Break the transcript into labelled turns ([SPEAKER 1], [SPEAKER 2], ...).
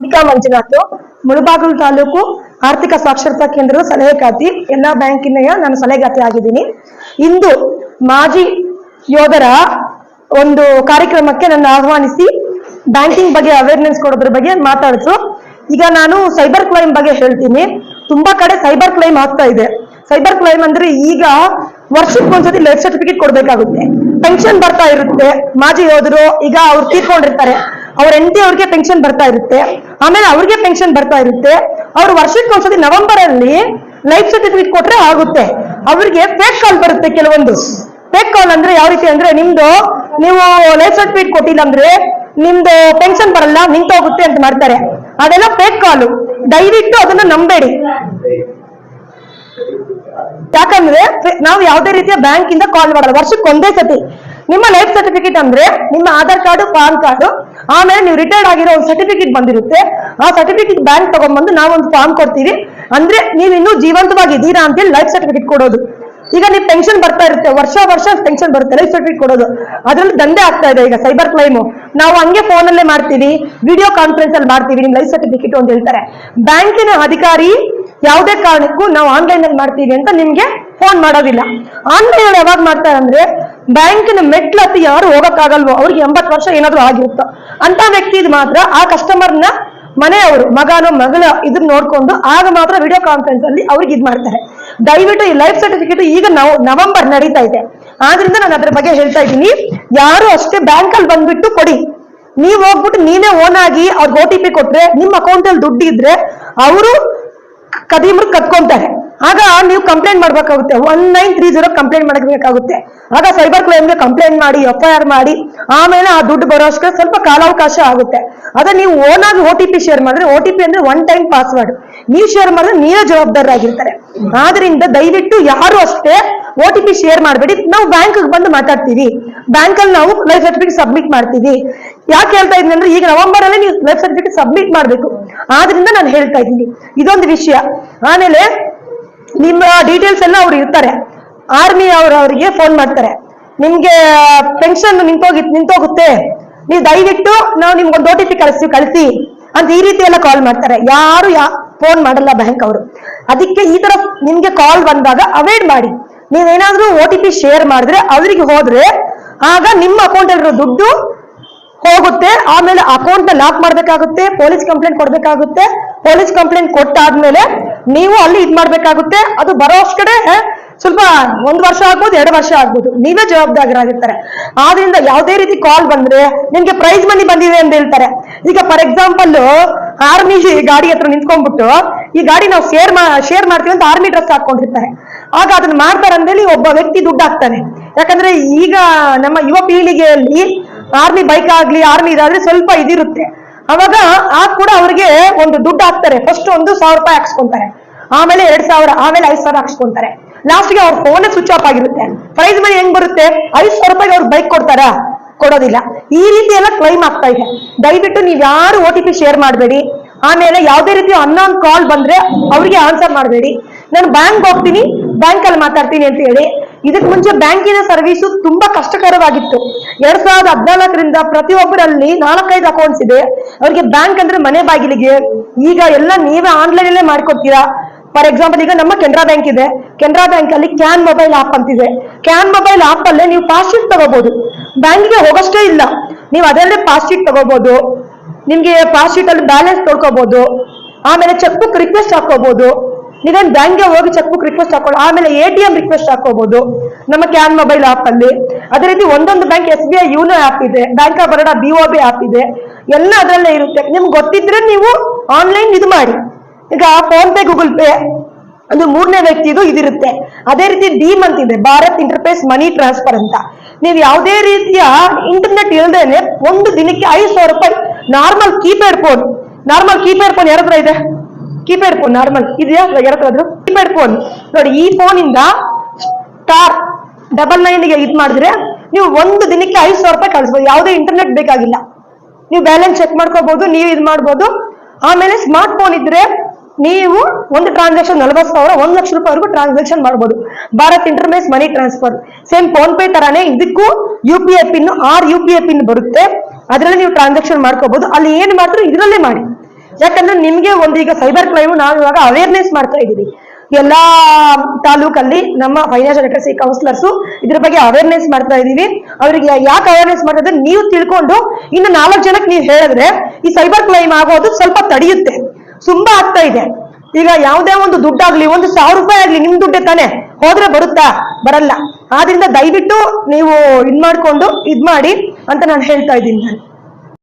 [SPEAKER 1] ಅಂಬಿಕಾ ಮಂಜುನಾಥ್, ಮುಳಬಾಗಿಲು ತಾಲೂಕು ಆರ್ಥಿಕ ಸಾಕ್ಷರತಾ ಕೇಂದ್ರದ ಸಲಹೆಗಾತಿ ಎಲ್ಲಾ ಬ್ಯಾಂಕಿನ ನಾನು ಸಲಹೆಗಾತಿ ಆಗಿದ್ದೀನಿ. ಇಂದು ಮಾಜಿ ಯೋಧರ ಒಂದು ಕಾರ್ಯಕ್ರಮಕ್ಕೆ ನನ್ನ ಆಹ್ವಾನಿಸಿ ಬ್ಯಾಂಕಿಂಗ್ ಬಗ್ಗೆ ಅವೇರ್ನೆಸ್ ಕೊಡೋದ್ರ ಬಗ್ಗೆ ಮಾತಾಡಿದ್ರು ಈಗ ನಾನು ಸೈಬರ್ ಕ್ರೈಮ್ ಬಗ್ಗೆ ಹೇಳ್ತೀನಿ. ತುಂಬಾ ಕಡೆ ಸೈಬರ್ ಕ್ರೈಮ್ ಆಗ್ತಾ ಇದೆ. ಸೈಬರ್ ಕ್ರೈಮ್ ಅಂದ್ರೆ ಈಗ ವರ್ಷಕ್ಕೆ ಒಂದ್ಸತಿ ಲೈಫ್ ಸರ್ಟಿಫಿಕೇಟ್ ಕೊಡ್ಬೇಕಾಗುತ್ತೆ. ಪೆನ್ಷನ್ ಬರ್ತಾ ಇರುತ್ತೆ. ಮಾಜಿ ಯೋಧರು ಈಗ ಅವ್ರು ತೀರ್ಕೊಂಡಿರ್ತಾರೆ. ಅವ್ರ ಹೆಂಡತಿ ಅವ್ರಿಗೆ ಪೆನ್ಷನ್ ಬರ್ತಾ ಇರುತ್ತೆ. ಆಮೇಲೆ ಅವ್ರಿಗೆ ಪೆನ್ಷನ್ ಬರ್ತಾ ಇರುತ್ತೆ. ಅವ್ರು ವರ್ಷಕ್ಕೆ ಒಂದ್ಸತಿ ನವೆಂಬರ್ ಅಲ್ಲಿ ಲೈಫ್ ಸರ್ಟಿಫಿಕೇಟ್ ಕೊಟ್ರೆ ಆಗುತ್ತೆ. ಅವ್ರಿಗೆ ಫೇಕ್ ಕಾಲ್ ಬರುತ್ತೆ ಕೆಲವೊಂದು. ಫೇಕ್ ಕಾಲ್ ಅಂದ್ರೆ ಯಾವ ರೀತಿ ಅಂದ್ರೆ ನಿಮ್ದು, ನೀವು ಲೈಫ್ ಸರ್ಟಿಫಿಕೇಟ್ ಕೊಟ್ಟಿಲ್ಲ ಅಂದ್ರೆ ನಿಮ್ದು ಪೆನ್ಷನ್ ಬರಲ್ಲ, ನಿಂತೋಗುತ್ತೆ ಅಂತ ಮಾಡ್ತಾರೆ. ಅದೆಲ್ಲ ಫೇಕ್ ಕಾಲು ದಯವಿಟ್ಟು ಅದನ್ನ ನಂಬೇಡಿ. ಯಾಕಂದ್ರೆ ನಾವು ಯಾವುದೇ ರೀತಿಯ ಬ್ಯಾಂಕ್ ಇಂದ ಕಾಲ್ ಮಾಡಲ್ಲ. ವರ್ಷಕ್ಕೆ ಒಂದೇ ಸತಿ. ನಿಮ್ಮ ಲೈಫ್ ಸರ್ಟಿಫಿಕೇಟ್ ಅಂದ್ರೆ ನಿಮ್ಮ ಆಧಾರ್ ಕಾರ್ಡ್, ಪಾನ್ ಕಾರ್ಡ್ ಆಮೇಲೆ ನೀವು ರಿಟೈರ್ಡ್ ಆಗಿರೋ ಒಂದು ಸರ್ಟಿಫಿಕೇಟ್ ಬಂದಿರುತ್ತೆ. ಆ ಸರ್ಟಿಫಿಕೇಟ್ ಬ್ಯಾಂಕ್ ತಗೊಂಡ್ಬಂದು ನಾವೊಂದು ಫಾರ್ಮ್ ಕೊಡ್ತೀವಿ. ಅಂದ್ರೆ ನೀವು ಇನ್ನೂ ಜೀವಂತವಾಗಿದ್ದೀರಾ ಅಂತೇಳಿ ಲೈಫ್ ಸರ್ಟಿಫಿಕೇಟ್ ಕೊಡೋದು. ಈಗ ನೀವು ಪೆನ್ಷನ್ ಬರ್ತಾ ಇರುತ್ತೆ. ವರ್ಷ ವರ್ಷ ಪೆನ್ಷನ್ ಬರುತ್ತೆ ಲೈಫ್ ಸರ್ಟಿಫಿಕೇಟ್ ಕೊಡೋದು. ಅದ್ರಲ್ಲಿ ದಂಧೆ ಆಗ್ತಾ ಇದೆ ಈಗ ಸೈಬರ್ ಕ್ಲೈಮು ನಾವು ಹಂಗೆ ಫೋನ್ ಅಲ್ಲೇ ಮಾಡ್ತೀವಿ ವಿಡಿಯೋ ಕಾನ್ಫರೆನ್ಸ್ ಅಲ್ಲಿ ಮಾಡ್ತೀವಿ ನಿಮ್ ಲೈಫ್ ಸರ್ಟಿಫಿಕೇಟ್ ಅಂತ ಹೇಳ್ತಾರೆ. ಬ್ಯಾಂಕಿನ ಅಧಿಕಾರಿ ಯಾವುದೇ ಕಾರಣಕ್ಕೂ ನಾವು ಆನ್ಲೈನ್ ಅಲ್ಲಿ ಮಾಡ್ತೀವಿ ಅಂತ ನಿಮ್ಗೆ ಫೋನ್ ಮಾಡೋದಿಲ್ಲ. ಆನ್ಲೈನ್ ಅಲ್ಲಿ ಯಾವಾಗ ಮಾಡ್ತಾರೆ ಅಂದ್ರೆ ಬ್ಯಾಂಕಿನ ಮೆಟ್ಲು ಹತ್ತಿ ಯಾರು ಹೋಗಕ್ಕಾಗಲ್ವೋ, ಅವ್ರಿಗೆ ಎಂಬತ್ತು ವರ್ಷ ಏನಾದ್ರು ಆಗಿರುತ್ತೋ? ಅಂತ ವ್ಯಕ್ತಿ ಮಾತ್ರ, ಆ ಕಸ್ಟಮರ್ನ ಮನೆಯವರು ಮಗನೋ, ಮಗಳ ಇದನ್ನ ನೋಡ್ಕೊಂಡು ಆಗ ಮಾತ್ರ ವಿಡಿಯೋ ಕಾನ್ಫರೆನ್ಸ್ ಅಲ್ಲಿ ಅವ್ರಿಗೆ ಇದ್ ಮಾಡ್ತಾರೆ. ದಯವಿಟ್ಟು ಈ ಲೈಫ್ ಸರ್ಟಿಫಿಕೇಟ್ ಈಗ ನಾವು ನವೆಂಬರ್ ನಡೀತಾ ಇದೆ. ಆದ್ರಿಂದ ನಾನು ಅದ್ರ ಬಗ್ಗೆ ಹೇಳ್ತಾ ಇದ್ದೀನಿ. ಯಾರು ಅಷ್ಟೇ ಬ್ಯಾಂಕ್ ಅಲ್ಲಿ ಬಂದ್ಬಿಟ್ಟು ಕೊಡಿ. ನೀವ್ ಹೋಗ್ಬಿಟ್ಟು ನೀನೇ ಓನ್ ಆಗಿ ಅವ್ರಿಗೆ ಓ ಟಿ ಪಿ ಕೊಟ್ರೆ, ನಿಮ್ಮ ಅಕೌಂಟ್ ಅಲ್ಲಿ ದುಡ್ಡು ಇದ್ರೆ, ಅವರು ಕದಿಮ್ರು ಕತ್ಕೊಂತಾರೆ ಆಗ ನೀವು ಕಂಪ್ಲೇಂಟ್ ಮಾಡ್ಬೇಕಾಗುತ್ತೆ. One nine three zero complaint ಮಾಡಬೇಕಾಗುತ್ತೆ. ಆಗ ಸೈಬರ್ ಕ್ರೈಮ್ಗೆ ಕಂಪ್ಲೇಂಟ್ ಮಾಡಿ ಎಫ್ ಐ ಆರ್ ಮಾಡಿ, ಆಮೇಲೆ ಆ ದುಡ್ಡು ಬರೋಷ್ಟಕ್ಕೆ ಸ್ವಲ್ಪ ಕಾಲಾವಕಾಶ ಆಗುತ್ತೆ. ಅದೇ ನೀವು ಓನ್ ಆಗಿ ಓ ಟಿ ಪಿ ಶೇರ್ ಮಾಡಿದ್ರೆ ಓ ಟಿ ಪಿ ಅಂದ್ರೆ ಒನ್ ಟೈಮ್ ಪಾಸ್ವರ್ಡ್ ನೀವು ಶೇರ್ ಮಾಡಿದ್ರೆ ನೀವೇ ಜವಾಬ್ದಾರರಾಗಿರ್ತಾರೆ ಆದ್ರಿಂದ ದಯವಿಟ್ಟು ಯಾರು ಅಷ್ಟೇ ಓ ಟಿ ಪಿ ಶೇರ್ ಮಾಡಬೇಡಿ. ನಾವು ಬ್ಯಾಂಕ್ ಬಂದು ಮಾತಾಡ್ತೀವಿ. ಬ್ಯಾಂಕಲ್ಲಿ ನಾವು ಲೈಫ್ ಸರ್ಟಿಫಿಕೇಟ್ ಸಬ್ಮಿಟ್ ಮಾಡ್ತೀವಿ. ಯಾಕೆ ಹೇಳ್ತಾ ಇದ್ದೀನಿ ಅಂದ್ರೆ, ಈಗ ನವೆಂಬರ್ ಅಲ್ಲಿ ನೀವು ಲೈಫ್ ಸರ್ಟಿಫಿಕೇಟ್ ಸಬ್ಮಿಟ್ ಮಾಡಬೇಕು. ಆದ್ರಿಂದ ನಾನು ಹೇಳ್ತಾ ಇದ್ದೀನಿ. ಇದೊಂದು ವಿಷಯ. ಆಮೇಲೆ ನಿಮ್ಮ ಡೀಟೇಲ್ಸ್ ಎಲ್ಲ ಅವ್ರು ಇರ್ತಾರೆ. ಆರ್ಮಿ ಅವರು ಅವರಿಗೆ ಫೋನ್ ಮಾಡ್ತಾರೆ. ನಿಮ್ಗೆ ಪೆನ್ಷನ್ ನಿಂತೋಗಿ, ನಿಂತೋಗುತ್ತೆ. ನೀವು ದಯವಿಟ್ಟು ನಾವು ನಿಮ್ಗೆ ಒಂದು ಟಿ ಪಿ ಕಳಿಸ್ತೀವಿ ಕಳಿಸಿ ಅಂತ ಈ ರೀತಿ ಎಲ್ಲ ಕಾಲ್ ಮಾಡ್ತಾರೆ. ಯಾರು ಯಾ ಫೋನ್ ಮಾಡಲ್ಲ ಬ್ಯಾಂಕ್ ಅವರು. ಅದಕ್ಕೆ ಈ ತರ ನಿಮ್ಗೆ ಕಾಲ್ ಬಂದಾಗ ಅವಾಯ್ಡ್ ಮಾಡಿ. ನೀವೇನಾದ್ರೂ ಓ ಟಿ ಪಿ ಶೇರ್ ಮಾಡಿದ್ರೆ ಅವರಿಗೆ ಹೋದ್ರೆ ಆಗ ನಿಮ್ಮ ಅಕೌಂಟ್ ಅಲ್ಲಿರೋ ದುಡ್ಡು ಹೋಗುತ್ತೆ. ಆಮೇಲೆ ಅಕೌಂಟ್ನ ಲಾಕ್ ಮಾಡ್ಬೇಕಾಗುತ್ತೆ ಪೊಲೀಸ್ ಕಂಪ್ಲೇಂಟ್ ಕೊಡ್ಬೇಕಾಗುತ್ತೆ. ಪೊಲೀಸ್ ಕಂಪ್ಲೇಂಟ್ ಕೊಟ್ಟಾದ್ಮೇಲೆ ನೀವು ಅಲ್ಲಿ ಇದ್ ಮಾಡ್ಬೇಕಾಗುತ್ತೆ. ಅದು ಬರೋ ಕಡೆ ಸ್ವಲ್ಪ ಒಂದ್ ವರ್ಷ ಆಗ್ಬೋದು, ಎರಡು ವರ್ಷ ಆಗ್ಬೋದು. ನೀವೇ ಜವಾಬ್ದಾರರಾಗಿರ್ತಾರೆ. ಆದ್ರಿಂದ ಯಾವುದೇ ರೀತಿ ಕಾಲ್ ಬಂದ್ರೆ ನಿಮ್ಗೆ ಪ್ರೈಸ್ ಮನಿ ಬಂದಿದೆ ಅಂತ ಹೇಳ್ತಾರೆ. ಈಗ ಫಾರ್ ಎಕ್ಸಾಂಪಲ್ ಆರ್ಮಿ ಗಾಡಿ ಹತ್ರ ನಿಂತ್ಕೊಂಡ್ಬಿಟ್ಟು, ಈ ಗಾಡಿ ನಾವು ಶೇರ್ ಶೇರ್ ಮಾಡ್ತೀವಿ ಅಂತ ಆರ್ಮಿ ಡ್ರೆಸ್ ಹಾಕೊಂಡಿರ್ತಾರೆ. ಆಗ ಅದನ್ನ ಮಾಡ್ತಾರೆ ಅಂದೇಳಿ ಒಬ್ಬ ವ್ಯಕ್ತಿ ದುಡ್ಡು ಹಾಕ್ತಾನೆ. ಯಾಕಂದ್ರೆ ಈಗ ನಮ್ಮ ಯುವ ಪೀಳಿಗೆಯಲ್ಲಿ ಆರ್ಮಿ ಬೈಕ್ ಆಗ್ಲಿ ಆರ್ಮಿ ಇದಾದ್ರೆ ಸ್ವಲ್ಪ ಇದಿರುತ್ತೆ. ಅವಾಗ ಆ ಕೂಡ ಅವ್ರಿಗೆ ಒಂದು ದುಡ್ಡು ಹಾಕ್ತಾರೆ. ಫಸ್ಟ್ ಒಂದು ಸಾವಿರ ರೂಪಾಯಿ ಹಾಕ್ಸ್ಕೊಂತಾರೆ. ಆಮೇಲೆ ಎರಡ್ ಸಾವಿರ, ಆಮೇಲೆ ಐದ್ ಸಾವಿರ ಹಾಕ್ಸ್ಕೊಂತಾರೆ. ಲಾಸ್ಟ್ಗೆ ಅವ್ರ ಫೋನ್ ಸ್ವಿಚ್ ಆಫ್ ಆಗಿರುತ್ತೆ. ಪ್ರೈಸ್ ಮನಿ ಹೆಂಗ್ ಬರುತ್ತೆ? ಐದ್ ಸಾವಿರ ರೂಪಾಯಿಗೆ ಅವ್ರು ಬೈಕ್ ಕೊಡ್ತಾರಾ? ಕೊಡೋದಿಲ್ಲ. ಈ ರೀತಿ ಎಲ್ಲ ಕ್ಲೈಮ್ ಆಗ್ತಾ ಇದೆ. ದಯವಿಟ್ಟು ನೀವು ಯಾರು ಓ ಟಿ ಶೇರ್ ಮಾಡಬೇಡಿ. ಆಮೇಲೆ ಯಾವುದೇ ರೀತಿ ಅನ್ನೋನ್ ಕಾಲ್ ಬಂದ್ರೆ ಅವ್ರಿಗೆ ಆನ್ಸರ್ ಮಾಡಬೇಡಿ. ನಾನು ಬ್ಯಾಂಕ್ ಹೋಗ್ತೀನಿ ಬ್ಯಾಂಕ್ ಅಲ್ಲಿ ಮಾತಾಡ್ತೀನಿ ಅಂತ ಹೇಳಿ. ಇದಕ್ ಮುಂಚೆ ಬ್ಯಾಂಕಿನ ಸರ್ವಿಸು ತುಂಬಾ ಕಷ್ಟಕರವಾಗಿತ್ತು. ಎರಡ್ ಸಾವಿರದ ಹದಿನಾಲ್ಕರಿಂದ ಪ್ರತಿಯೊಬ್ಬರಲ್ಲಿ ನಾಲ್ಕೈದು ಅಕೌಂಟ್ಸ್ ಇದೆ. ಅವ್ರಿಗೆ ಬ್ಯಾಂಕ್ ಅಂದ್ರೆ ಮನೆ ಬಾಗಿಲಿಗೆ. ಈಗ ಎಲ್ಲ ನೀವೇ ಆನ್ಲೈನ್ ಅಲ್ಲೇ ಮಾಡ್ಕೊಡ್ತೀರಾ? ಫಾರ್ ಎಕ್ಸಾಂಪಲ್ ಈಗ ನಮ್ಮ ಕೆನರಾ ಬ್ಯಾಂಕ್ ಇದೆ. ಕೆನರಾ ಬ್ಯಾಂಕ್ ಅಲ್ಲಿ ಕ್ಯಾನ್ ಮೊಬೈಲ್ ಆಪ್ ಅಂತಿದೆ. ಕ್ಯಾನ್ ಮೊಬೈಲ್ ಆಪ್ ಅಲ್ಲೇ ನೀವು ಪಾಸ್ ಶೀಟ್ ತಗೋಬಹುದು ಬ್ಯಾಂಕಿಗೆ ಹೋಗೋಷ್ಟೇ ಇಲ್ಲ. ನೀವು ಅದರಲ್ಲೇ ಪಾಸ್ ಶೀಟ್ ತಗೋಬಹುದು ನಿಮ್ಗೆ ಪಾಸ್ ಶೀಟ್ ಅಲ್ಲಿ ಬ್ಯಾಲೆನ್ಸ್ ತೊಳ್ಕೊಬಹುದು ಆಮೇಲೆ ಚೆಕ್ ಬುಕ್ ರಿಕ್ವೆಸ್ಟ್ ಹಾಕೋಬಹುದು ನೀವೇನ್ ಬ್ಯಾಂಕ್ಗೆ ಹೋಗಿ ಚೆಕ್ ಬುಕ್ ರಿಕ್ವೆಸ್ಟ್ ಹಾಕೊಳ್ಳಿ ಆಮೇಲೆ ಎ ಟಿ ಎಂ ರಿಕ್ವೆಸ್ಟ್ ಹಾಕೋಬಹುದು ನಮ್ಮ ಕ್ಯಾನ್ ಮೊಬೈಲ್ ಆಪ್ ಅಲ್ಲಿ. ಅದೇ ರೀತಿ ಒಂದೊಂದು bank S B I YONO app ಇದೆ bank of Baroda B O B app ಇದೆ. ಎಲ್ಲ ಅದರಲ್ಲೇ ಇರುತ್ತೆ. ನಿಮ್ಗೆ ಗೊತ್ತಿದ್ರೆ ನೀವು ಆನ್ಲೈನ್ ಇದು ಮಾಡಿ. ಈಗ ಫೋನ್ ಪೇ ಗೂಗಲ್ ಪೇ ಅದು ಮೂರನೇ ವ್ಯಕ್ತಿದು ಇದಿರುತ್ತೆ. ಅದೇ ರೀತಿ ಡೀಮ್ ಅಂತಿದೆ ಭಾರತ್ ಇಂಟರ್ಫೇಸ್ ಮನಿ ಟ್ರಾನ್ಸ್ಫರ್ ಅಂತ. ನೀವು ಯಾವುದೇ ರೀತಿಯ ಇಂಟರ್ನೆಟ್ ಇಲ್ಲದೇನೆ ಒಂದು ದಿನಕ್ಕೆ ಐದು ಸಾವಿರ ರೂಪಾಯಿ normal keypad phone normal keypad phone ಯಾರತ್ರ ಇದೆ? Keypad phone, normal. ಇದು ಯಾರು ಕೀಪ್ಯಾಡ್ ಫೋನ್. ನೋಡಿ, ಈ ಫೋನ್ ಇಂದ ಸ್ಟಾರ್ ಡಬಲ್ ನೈನ್ಗೆ ಇದ್ ಮಾಡಿದ್ರೆ ನೀವು ಒಂದು ದಿನಕ್ಕೆ ಐದು ಸಾವಿರ ರೂಪಾಯಿ ಕಳಿಸ್ಬೋದು. ಯಾವುದೇ ಇಂಟರ್ನೆಟ್ ಬೇಕಾಗಿಲ್ಲ. ನೀವು ಬ್ಯಾಲೆನ್ಸ್ ಚೆಕ್ ಮಾಡ್ಕೋಬಹುದು ನೀವು ಇದು ಮಾಡ್ಬೋದು. ಆಮೇಲೆ ಸ್ಮಾರ್ಟ್ ಫೋನ್ ಇದ್ರೆ ನೀವು ಒಂದು ಟ್ರಾನ್ಸಾಕ್ಷನ್ ನಲವತ್ತು ಸಾವಿರ, ಒಂದು ಲಕ್ಷ ರೂಪಾಯಿವರೆಗೂ ಟ್ರಾನ್ಸಾಕ್ಷನ್ ಮಾಡ್ಬೋದು. Bharat interface money transfer same PhonePe ತರಾನೇ ಇದಕ್ಕೂ U P I pin or U P I pin ಬರುತ್ತೆ. ಅದರಲ್ಲಿ ನೀವು ಟ್ರಾನ್ಸಾಕ್ಷನ್ ಮಾಡ್ಕೋಬಹುದು ಅಲ್ಲಿ ಏನು ಮಾಡಿದ್ರು ಇದರಲ್ಲೇ ಮಾಡಿ. ಯಾಕಂದ್ರೆ ನಿಮ್ಗೆ ಒಂದು ಈಗ ಸೈಬರ್ ಕ್ರೈಮ್ ನಾವು ಇವಾಗ ಅವೇರ್ನೆಸ್ ಮಾಡ್ತಾ ಇದ್ದೀವಿ. ಎಲ್ಲಾ ತಾಲೂಕಲ್ಲಿ ನಮ್ಮ ಫೈನಾನ್ಷಿಯಲ್ ಲಿಟರಸಿ ಕೌನ್ಸಿಲರ್ಸ್ ಇದ್ರ ಬಗ್ಗೆ ಅವೇರ್ನೆಸ್ ಮಾಡ್ತಾ ಇದೀವಿ ಅವರಿಗೆ ಯಾಕೆ ಅವೇರ್ನೆಸ್ ಮಾಡ್ತಾ ಇದ್ರೆ ನೀವು ತಿಳ್ಕೊಂಡು ಇನ್ನು ನಾಲ್ಕು ಜನಕ್ಕೆ ನೀವು ಹೇಳಿದ್ರೆ ಈ ಸೈಬರ್ ಕ್ರೈಮ್ ಆಗೋದು ಸ್ವಲ್ಪ ತಡೆಯುತ್ತೆ. ತುಂಬಾ ಆಗ್ತಾ ಇದೆ. ಈಗ ಯಾವುದೇ ಒಂದು ದುಡ್ಡಾಗ್ಲಿ, ಒಂದು ಸಾವಿರ ರೂಪಾಯಿ ಆಗ್ಲಿ ನಿಮ್ ದುಡ್ಡೇ ತಾನೆ. ಹೋದ್ರೆ ಬರುತ್ತಾ? ಬರಲ್ಲ. ಆದ್ರಿಂದ ದಯವಿಟ್ಟು ನೀವು ಇದ್ ಮಾಡ್ಕೊಂಡು ಇದ್ ಮಾಡಿ ಅಂತ ನಾನು ಹೇಳ್ತಾ ಇದ್ದೀನಿ. ನಾನು